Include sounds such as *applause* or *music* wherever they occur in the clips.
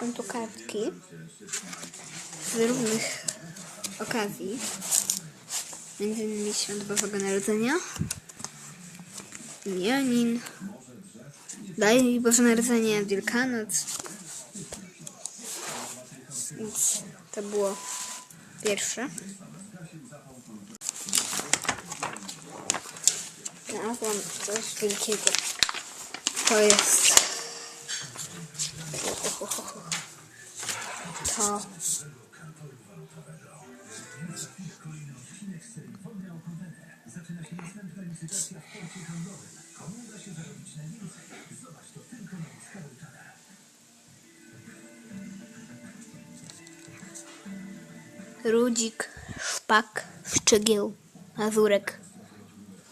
Są tu kartki z różnych okazji. Między innymi Świąt Bożego Narodzenia, Janin, Daj Boże Narodzenie, Wielkanoc. Więc to było pierwsze. Znalazłam coś wielkiego. To jest... To... Rudzik, szpak, szczygieł, mazurek,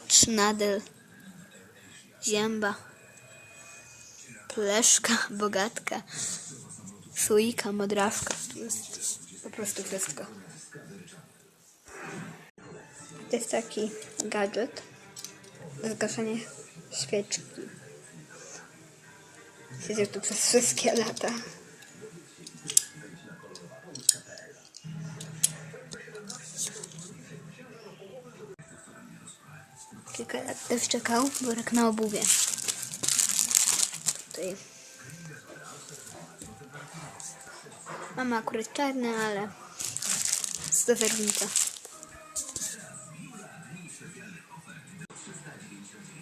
trznadel, zięba, pleszka, bogatka, słoika, modrawka. Tu jest po prostu wszystko. To jest taki gadżet do zgaszania świeczki. Siedział tu przez wszystkie lata. Kilka lat też czekał worek na obuwie. Tutaj. Mamy akurat czarne, ale z dozerwnika.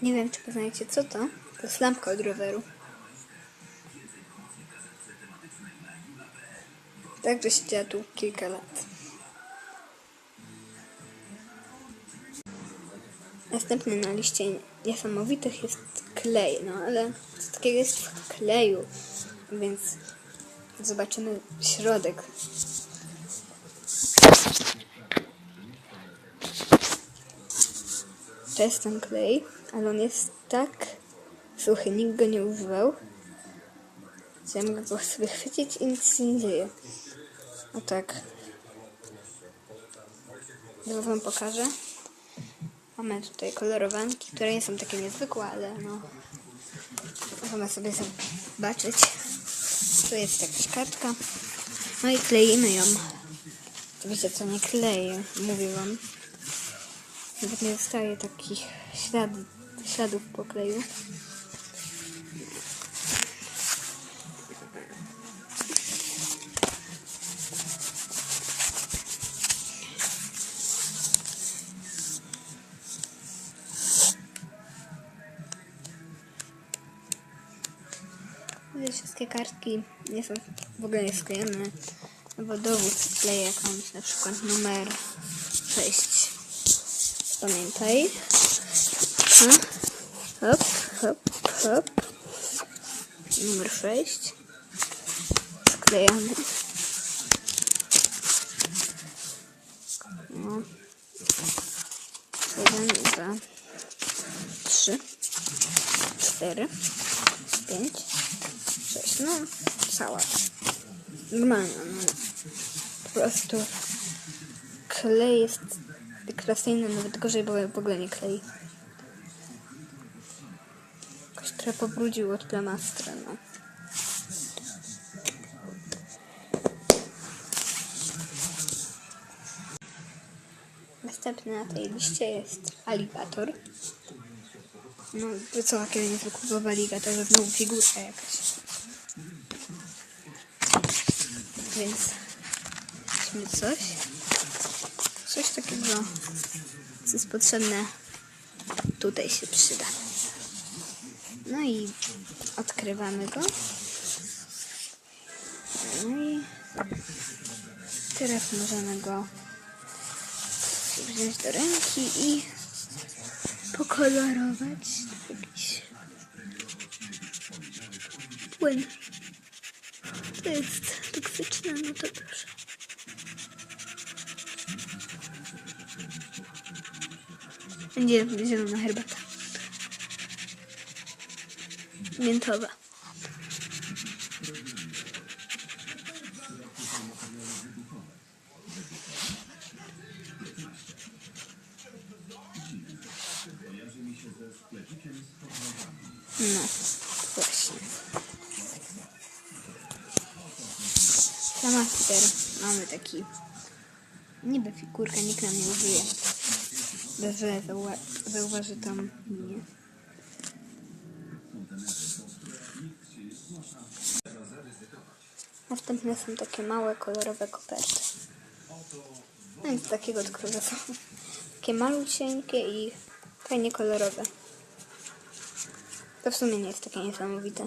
Nie wiem, czy poznajecie co to. To jest lampka od roweru. Także siedziała tu kilka lat. Następny na liście niesamowitych jest klej, no ale co takiego jest w kleju, więc zobaczymy środek. To jest ten klej, ale on jest tak suchy, nikt go nie używał. że Ja mogę go sobie chwycić i nic się nie dzieje. O tak. Zaraz wam pokażę. Mamy tutaj kolorowanki, które nie są takie niezwykłe, ale no. Możemy sobie zobaczyć. Tu jest jakaś kartka. No i kleimy ją. Oczywiście co nie kleję, mówię wam. Nawet nie zostaje takich ślad, śladów po kleju. Wszystkie kartki nie są w ogóle nie sklejone, no bo dowód jakąś, na przykład numer 6. Pamiętaj. Hop, hop, hop. Numer 6. Sklejony. No. Jeden, dwa, trzy, cztery, pięć. No, cała. Normalna, no. Po prostu klej jest dekoracyjny, nawet gorzej, bo w ogóle nie klei. Jakoś trochę pobrudził od plamastra, no. Następny na tej liście jest aligator. No, to co takiego niezwykłego w aligatorze? Znowu figurka jakaś. Więc weźmy coś. Coś takiego, co jest potrzebne. Tutaj się przyda. No i odkrywamy go. No i teraz możemy go wziąć do ręki i pokolorować jakiś płyn. To jest toksyczne, no to proszę. Będzie zielona herbata. Miętowa. No, Flamaster. Mamy taki niby figurka, nikt nam nie użyje. Że zauwa- zauważy tam mnie. Następne są takie małe, kolorowe koperty. No i z takiego, które są *laughs* takie malucieńkie i fajnie kolorowe. To w sumie nie jest takie niesamowite.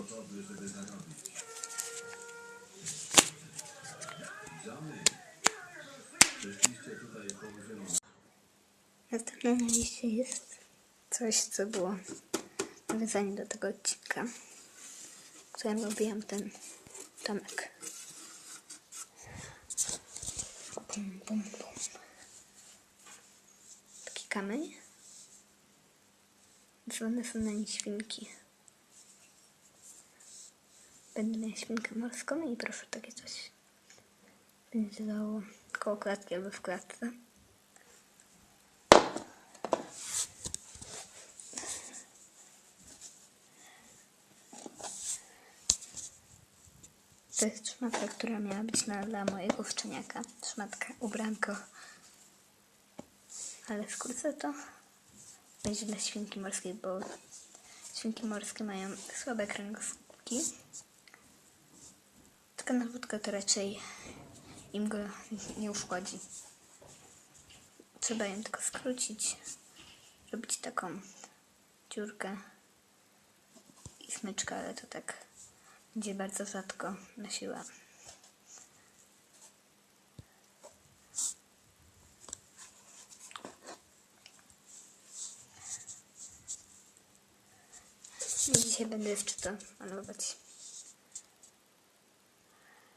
Następne na liście jest coś, co było nawiązanie do tego odcinka, w którym robiłam ten domek. Bum, bum, bum. Taki kamień. Są na nim świnki. Będę miała świnkę morską i proszę takie coś. Będzie dało koło klatki albo w klatce. To jest szmatka, która miała być na, dla mojego szczeniaka. Szmatka, ubranko. Ale skórce to będzie dla świnki morskiej, bo świnki morskie mają słabe kręgosłupki. Taka nawódka to raczej im go nie uszkodzi. Trzeba ją tylko skrócić, robić taką dziurkę i smyczkę, ale to tak będzie bardzo rzadko na siłę. I dzisiaj będę jeszcze to malować.